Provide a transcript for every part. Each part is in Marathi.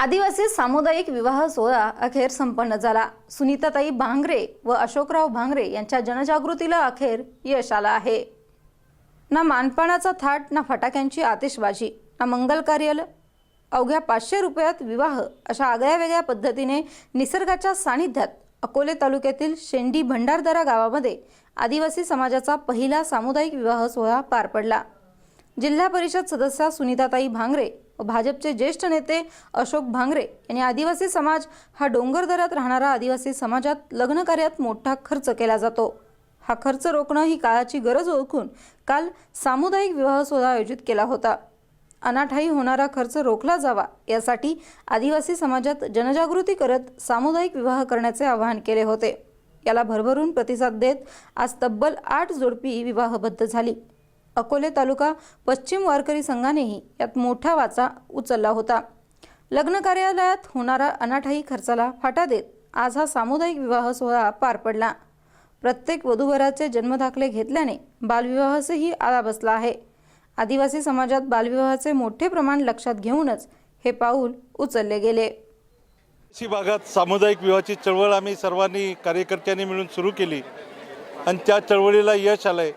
आदिवासी सामुदायिक विवाह सोहळा अखेर संपन्न झाला. सुनीताताई भांगरे व अशोकराव भांगरे यांच्या जनजागृतीला अखेर यश आलं आहे. ना मानपानाचा थाट ना फटाक्यांची आतिषबाजी ना मंगल कार्यालय अवघ्या पाचशे रुपयात विवाह अशा आगळ्या वेगळ्या पद्धतीने निसर्गाच्या सानिध्यात अकोले तालुक्यातील शेंडी भंडारदरा गावामध्ये आदिवासी समाजाचा पहिला सामुदायिक विवाह सोहळा पार पडला. जिल्हा परिषद सदस्या सुनीताताई भांगरे व भाजपचे ज्येष्ठ नेते अशोक भांगरे यांनी आदिवासी समाज हा डोंगरदऱ्यात राहणारा आदिवासी समाजात लग्न कार्यात मोठा खर्च केला जातो. हा खर्च रोखणं ही काळाची गरज ओळखून काल सामुदायिक विवाह सोहळा आयोजित केला होता. अनाठाई होणारा खर्च रोखला जावा यासाठी आदिवासी समाजात जनजागृती करत सामुदायिक विवाह करण्याचे आवाहन केले होते. याला भरभरून प्रतिसाद देत आज तब्बल आठ जोडपी विवाहबद्ध झाली. अकोले तालुका पश्चिम वारकरी संघानेही यात मोठा वाचा उचलला होता. लग्न कार्यालयात होणारा अनाठाई खर्चाला फाटा देत आज हा सामुदायिक विवाह सोहळा पार पडला. प्रत्येक वधूवराचे जन्मदाखले घेतल्याने बालविवाहासही आळा बसला आहे. आदिवासी समाजात बालविवाहाचे मोठे प्रमाण लक्षात घेऊनच हे पाऊल उचलले गेले. सी भागात सामुदायिक विवाहाची चळवळ आम्ही सर्वांनी कार्यकर्त्यांनी मिळून सुरू केली. आणि त्या चळवळीला यश आलं आहे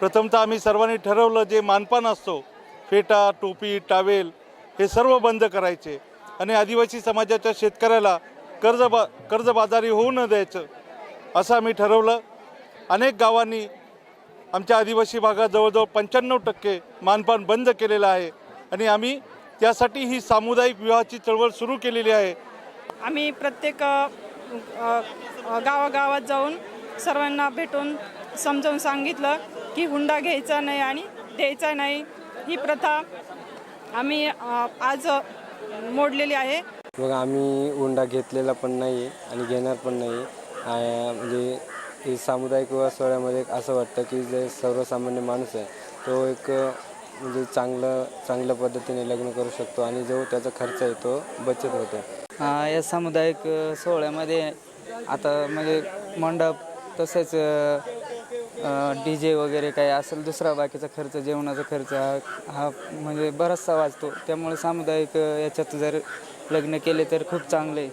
प्रथमतः आम्ही सर्वांनी ठरवलं जे मानपान असतो फेटा टोपी टावेल हे सर्व बंद करायचे. आणि आदिवासी समाजाच्या शेतकऱ्याला कर्ज बा कर्जबाजारी होऊ न द्यायचं असं आम्ही ठरवलं. अनेक गावांनी आमच्या आदिवासी भागात जवळजवळ पंच्याण्णव टक्के मानपान बंद केलेलं आहे. आणि आम्ही त्यासाठी ही सामुदायिक विवाहाची चळवळ सुरू केलेली आहे. आम्ही प्रत्येक गावागावात जाऊन सर्वांना भेटून समजावून सांगितलं. की हुंडा घ्यायचा नाही आणि द्यायचा नाही. ही प्रथा आम्ही आज मोडलेली आहे. मग आम्ही हुंडा घेतलेला पण नाही आहे आणि घेणार पण नाही आहे म्हणजे हे सामुदायिक विवाह सोहळ्यामध्ये एक असं वाटतं की जे सर्वसामान्य माणूस आहे तो एक म्हणजे चांगलं चांगल्या पद्धतीने लग्न करू शकतो आणि जो त्याचा खर्च आहे तो बचत होतो. हा, या सामुदायिक सोहळ्यामध्ये आता म्हणजे मंडप तसेच डी जे वगैरे काही असेल दुसरा बाकीचा खर्च जेवणाचा खर्च हा हा म्हणजे बराचसा वाचतो. त्यामुळे सामुदायिक याच्यात जर लग्न केले तर खूप चांगले